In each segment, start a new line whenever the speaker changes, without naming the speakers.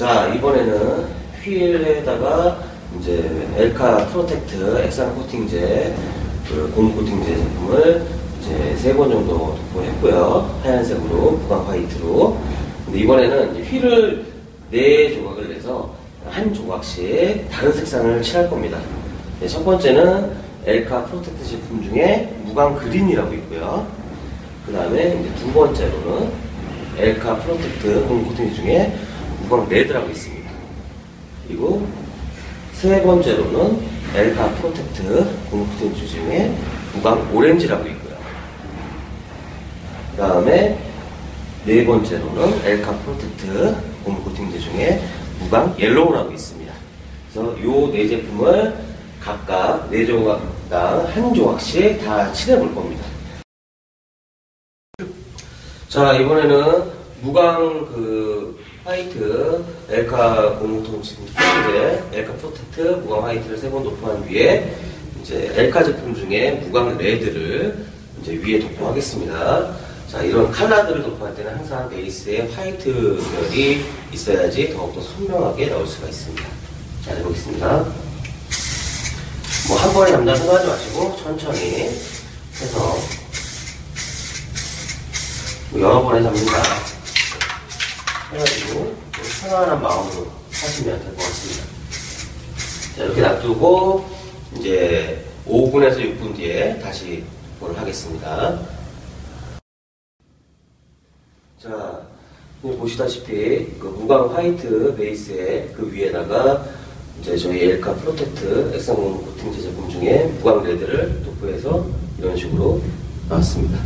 자, 이번에는 휠에다가 이제 엘카 프로텍트 액상 코팅제, 그 고무 코팅제 제품을 이제 세 번 정도 도포했고요. 하얀색으로, 무광 화이트로. 근데 이번에는 휠을 네 조각을 내서 한 조각씩 다른 색상을 칠할 겁니다. 네, 첫 번째는 엘카 프로텍트 제품 중에 무광 그린이라고 있고요. 그 다음에 두 번째로는 엘카 프로텍트 고무 코팅제 중에 무광 레드라고 있습니다. 그리고 세 번째로는 엘카 프로텍트 고무 코팅제 중에 무광 오렌지라고 있고요. 그 다음에 네 번째로는 엘카 프로텍트 고무 코팅제 중에 무광 옐로우라고 있습니다. 그래서 이 네 제품을 각각 네 조각당 한 조각씩 다 칠해볼 겁니다. 자 이번에는 무광 그 화이트 엘카 고무통 소재 엘카 프로텍트 무광 화이트를 세 번 도포한 뒤에 이제 엘카 제품 중에 무광 레드를 이제 위에 도포하겠습니다. 자 이런 칼라들을 도포할 때는 항상 베이스에 화이트 별이 있어야지 더욱더 선명하게 나올 수가 있습니다. 자 해보겠습니다. 뭐 한 번에 남자 생각하지 마시고 천천히 해서 뭐 여러 번에 잡는다. 편안한 마음으로 하시면 될 것 같습니다. 자, 이렇게 놔두고 이제 5분에서 6분 뒤에 다시 볼 하겠습니다. 자, 보시다시피 그 무광 화이트 베이스에 그 위에다가 이제 저희 엘카 프로텍트 액상 코팅제 제품 중에 무광 레드를 도포해서 이런 식으로 나왔습니다.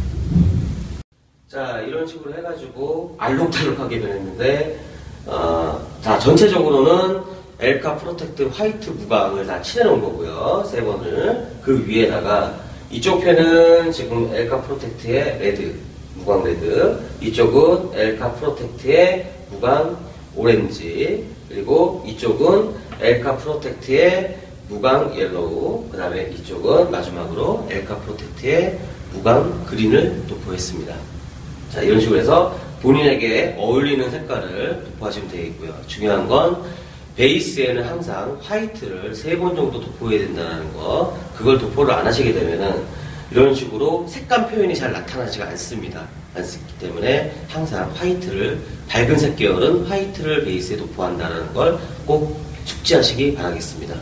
자, 이런 식으로 해가지고 알록달록하게 변했는데, 어, 자, 전체적으로는 엘카 프로텍트 화이트 무광을 다 칠해놓은 거고요. 세 번을. 그 위에다가 이쪽 편은 지금 엘카 프로텍트의 레드, 무광 레드. 이쪽은 엘카 프로텍트의 무광 오렌지. 그리고 이쪽은 엘카 프로텍트의 무광 옐로우. 그 다음에 이쪽은 마지막으로 엘카 프로텍트의 무광 그린을 도포했습니다. 자, 이런 식으로 해서 본인에게 어울리는 색깔을 도포하시면 되겠고요. 중요한 건 베이스에는 항상 화이트를 세 번 정도 도포해야 된다는 거. 그걸 도포를 안 하시게 되면은 이런 식으로 색감 표현이 잘 나타나지가 않습니다. 않기 때문에 항상 화이트를 밝은 색 계열은 화이트를 베이스에 도포한다는 걸 꼭 숙지하시기 바라겠습니다.